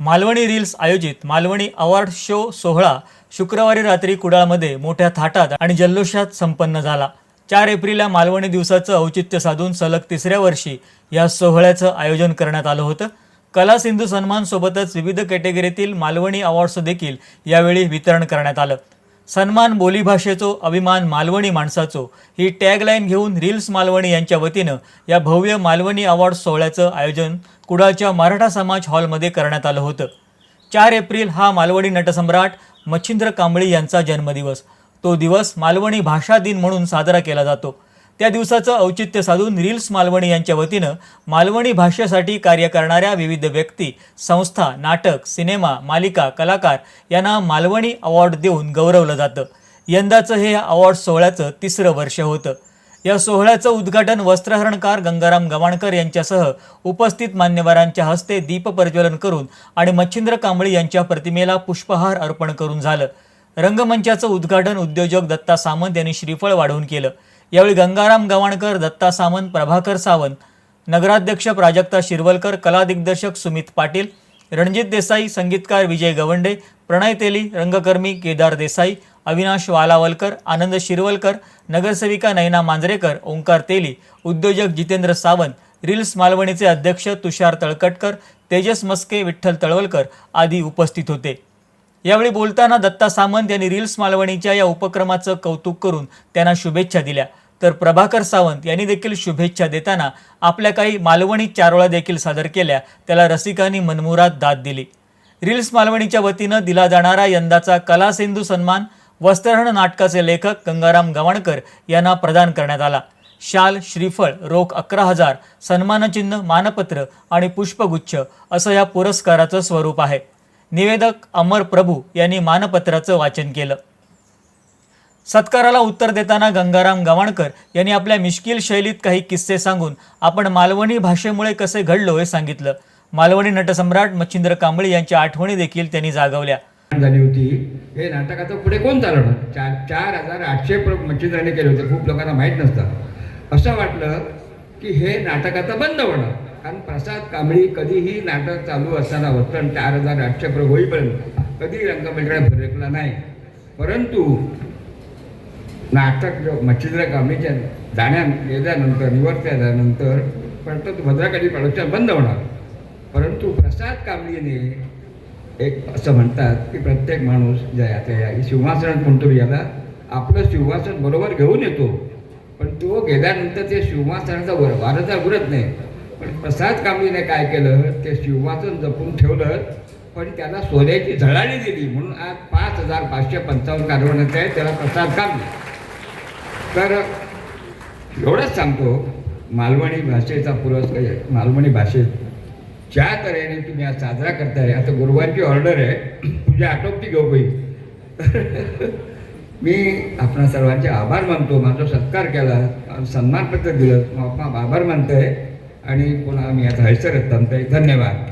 Malvani reels आयोजित Malvani award show सोहळा शुक्रवारी रात्री कुडाळमध्ये मोठ्या थाटात आणि जल्लोषात संपन्न झाला. चार एप्रिलला मालवणी दिवसाचं औचित्य साधून सलग तिसऱ्या वर्षी या सोहळ्याचं आयोजन करण्यात आलं होतं. कला सिंधू सन्मान सोबतच विविध कॅटेगरीतील मालवणी अवॉर्ड्स देखील यावेळी वितरण करण्यात आलं. सन्मान बोलीभाषेचो अभिमान मालवणी माणसाचो ही टॅगलाईन घेऊन रील्स मालवणी यांच्या वतीनं या भव्य मालवणी अवॉर्ड सोहळ्याचं आयोजन कुडाळच्या मराठा समाज हॉलमध्ये करण्यात आलं होतं. चार एप्रिल हा मालवणी नटसम्राट मच्छिंद्र कांबळी यांचा जन्मदिवस. तो दिवस मालवणी भाषा दिन म्हणून साजरा केला जातो. त्या दिवसाचं औचित्य साधून रील्स मालवणी यांच्या वतीनं मालवणी भाषेसाठी कार्य करणाऱ्या विविध व्यक्ती संस्था नाटक सिनेमा मालिका कलाकार यांना मालवणी अवॉर्ड देऊन गौरवलं जातं. यंदाचं हे अवॉर्ड सोहळ्याचं तिसरं वर्ष होतं. या सोहळ्याचं उद्घाटन वस्त्रहरणकार गंगाराम गवाणकर यांच्यासह उपस्थित मान्यवरांच्या हस्ते दीपप्रज्वलन करून आणि मच्छिंद्र कांबळी यांच्या प्रतिमेला पुष्पहार अर्पण करून झालं. रंगमंचाचं उद्घाटन उद्योजक दत्ता सामंत यांनी श्रीफळ वाढवून केलं. यावेळी गंगाराम गवाणकर दत्ता सामंत प्रभाकर सावंत नगराध्यक्ष प्राजक्ता शिरवलकर कला दिग्दर्शक सुमित पाटील रणजित देसाई संगीतकार विजय गवंडे प्रणय तेली रंगकर्मी केदार देसाई अविनाश वालावलकर आनंद शिरवलकर नगरसेविका नयना मांजरेकर ओंकार तेली उद्योजक जितेंद्र सावंत रील्स मालवणीचे अध्यक्ष तुषार तळकटकर तेजस मस्के विठ्ठल तळवलकर आदी उपस्थित होते. यावेळी बोलताना दत्ता सामंत यांनी रिल्स मालवणीच्या या उपक्रमाचं कौतुक करून त्यांना शुभेच्छा दिल्या. तर प्रभाकर सावंत यांनी देखील शुभेच्छा देताना आपल्या काही मालवणी चारोळ्या देखील सादर केल्या. त्याला रसिकांनी मनमुरात दाद दिली. रील्स मालवणीच्या वतीनं दिला जाणारा यंदाचा कला सिंधू सन्मान वस्त्रहरण नाटकाचे लेखक गंगाराम गवाणकर यांना प्रदान करण्यात आला. शाल श्रीफळ रोख अकरा हजार सन्मानचिन्ह मानपत्र आणि पुष्पगुच्छ असं या पुरस्काराचं स्वरूप आहे. निवेदक अमर प्रभू यांनी मानपत्राचं वाचन केलं. सत्काराला उत्तर देताना गंगाराम गवाणकर यांनी आपल्या मिश्किल शैलीत काही किस्से सांगून आपण मालवणी भाषेमुळे कसे घडलो हे सांगितलं. मालवणी नटसम्राट मच्छिंद्र कांबळी यांच्या आठवणी देखील त्यांनी जागवल्या. झाली होती. हे नाटकाचं पुढे कोण चालवलं चार चार हजार आठशे मच्छिंद्राने केले होते. खूप लोकांना माहीत नसतं. असं वाटलं की हे नाटकाचं बंद होणार. कारण प्रसाद कांबळी कधीही नाटक चालू असताना होतं चार हजार आठशे प्र होईपर्यंत कधी रंगमंडळात फिरकला नाही. परंतु नाटक जो मच्छिंद्र कांबळीच्या जाण्या गेल्यानंतर झाल्यानंतर परत भद्राकाली प्रॉडक्शन बंद होणार. परंतु प्रसाद कामलीने एक असं म्हणतात की प्रत्येक माणूस ज्या आता या सिंहासनात म्हणतो याला आपलं सिंहासन बरोबर घेऊन येतो. पण तो गेल्यानंतर ते सिंहासनाचा वर वारसा उरत नाही. पण प्रसाद कामलीने काय केलं ते सिंहासन जपून ठेवलं पण त्याला सोन्याची झळाळी दिली. म्हणून आज पाच हजार पाचशे पंचावन्न कारवण्यात आहे त्याला प्रसाद कामली. तर एवढंच सांगतो मालवणी भाषेचा पुरस्कार मालवणी भाषेत ज्या तऱ्हेने तुम्ही आज साजरा करताय. आता गुरुवारची ऑर्डर आहे तुझी आटोपती घेऊ बाई. मी आपणा सर्वांचे आभार मानतो. माझा सत्कार केला सन्मानपत्र दिलं आपण आभार मानतोय आणि पुन्हा मी आता हैसर आहे धन्यवाद.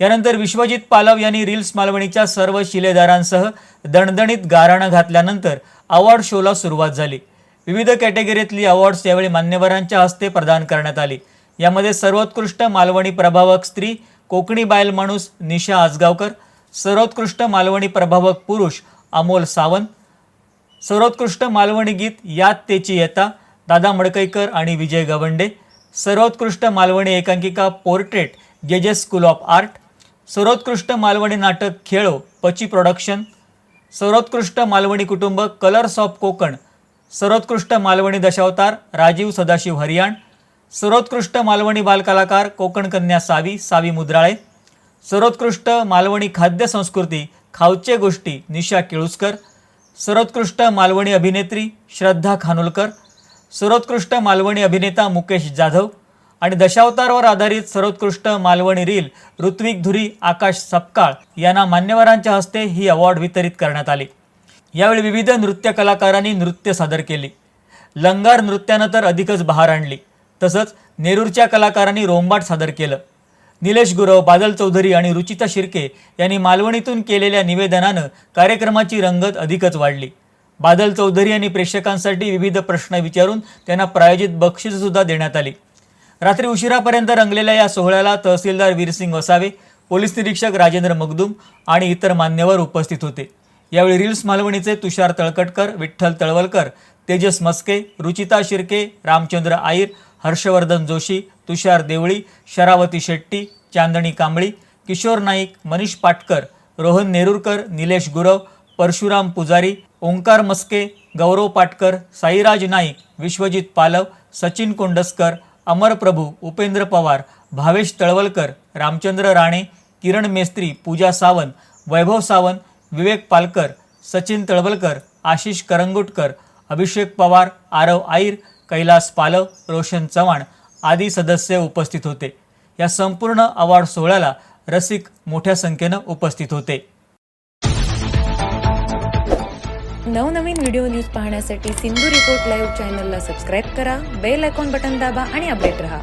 यानंतर विश्वजित पालव यांनी रील्स मालवणीच्या सर्व शिलेदारांसह दणदणीत गाराणं घातल्यानंतर अवॉर्ड शोला सुरुवात झाली. विविध कॅटेगरीतली अवॉर्ड्स यावेळी मान्यवरांच्या हस्ते प्रदान करण्यात आली. यामध्ये सर्वोत्कृष्ट मालवणी प्रभावक स्त्री कोकणी बायल माणूस निशा आजगावकर सर्वोत्कृष्ट मालवणी प्रभावक पुरुष अमोल सावंत सर्वोत्कृष्ट मालवणी गीत यात तेची येता दादा मडकईकर आणि विजय गवंडे सर्वोत्कृष्ट मालवणी एकांकिका portrait JJ school of art सर्वोत्कृष्ट मालवणी नाटक खेळो पची प्रोडक्शन सर्वोत्कृष्ट मालवणी कुटुंब कलर्स ऑफ कोकण सर्वोत्कृष्ट मालवणी दशावतार राजीव सदाशिव हरियाण सर्वोत्कृष्ट मालवणी बालकलाकार कोकण कन्या सावी सावी मुद्राळे सर्वोत्कृष्ट मालवणी खाद्य संस्कृती खावचे गोष्टी निशा केळुसकर सर्वोत्कृष्ट मालवणी अभिनेत्री श्रद्धा खानोलकर सर्वोत्कृष्ट मालवणी अभिनेता मुकेश जाधव आणि दशावतारवर आधारित सर्वोत्कृष्ट मालवणी रील ऋत्विक धुरी आकाश सपकाळ यांना मान्यवरांच्या हस्ते ही अवॉर्ड वितरित करण्यात आली. यावेळी विविध नृत्य कलाकारांनी नृत्य सादर केली. लंगार नृत्यानं तर अधिकच बहार आणली. तसंच नेरूरच्या कलाकारांनी रोंबाट सादर केलं. निलेश गुरव बादल चौधरी आणि रुचिता शिर्के यांनी मालवणीतून केलेल्या निवेदनानं कार्यक्रमाची रंगत अधिकच वाढली. बादल चौधरी यांनी प्रेक्षकांसाठी विविध प्रश्न विचारून त्यांना प्रायोजित बक्षीससुद्धा देण्यात आली. रात्री उशिरापर्यंत रंगलेल्या या सोहळ्याला तहसीलदार वीरसिंग वसावे पोलीस निरीक्षक राजेंद्र मगदूम आणि इतर मान्यवर उपस्थित होते. यावेळी रील्स मालवणीचे तुषार तळकटकर विठ्ठल तळवलकर तेजस मस्के रुचिता शिर्के रामचंद्र आईर हर्षवर्धन जोशी तुषार देवळी शरावती शेट्टी चांदणी कांबळी किशोर नाईक मनीष पाटकर रोहन नेरुरकर निलेश गुरव परशुराम पुजारी ओंकार मस्के गौरव पाटकर साईराज नाईक विश्वजित पालव सचिन कोंडसकर अमर प्रभू उपेंद्र पवार भावेश तळवलकर रामचंद्र राणे किरण मेस्त्री पूजा सावंत वैभव सावंत विवेक पालकर सचिन तळवलकर आशिष करंगुटकर अभिषेक पवार आरव आईर कैलास पालव रोशन चव्हाण आदी सदस्य उपस्थित होते. या संपूर्ण अवॉर्ड सोहळ्याला रसिक मोठ्या संख्येनं उपस्थित होते. नवनवीन व्हिडिओ न्यूज पाहण्यासाठी सिंधू रिपोर्ट लाईव्ह चॅनलला सबस्क्राईब करा बेल आयकॉन बटन दाबा आणि अपडेट रहा.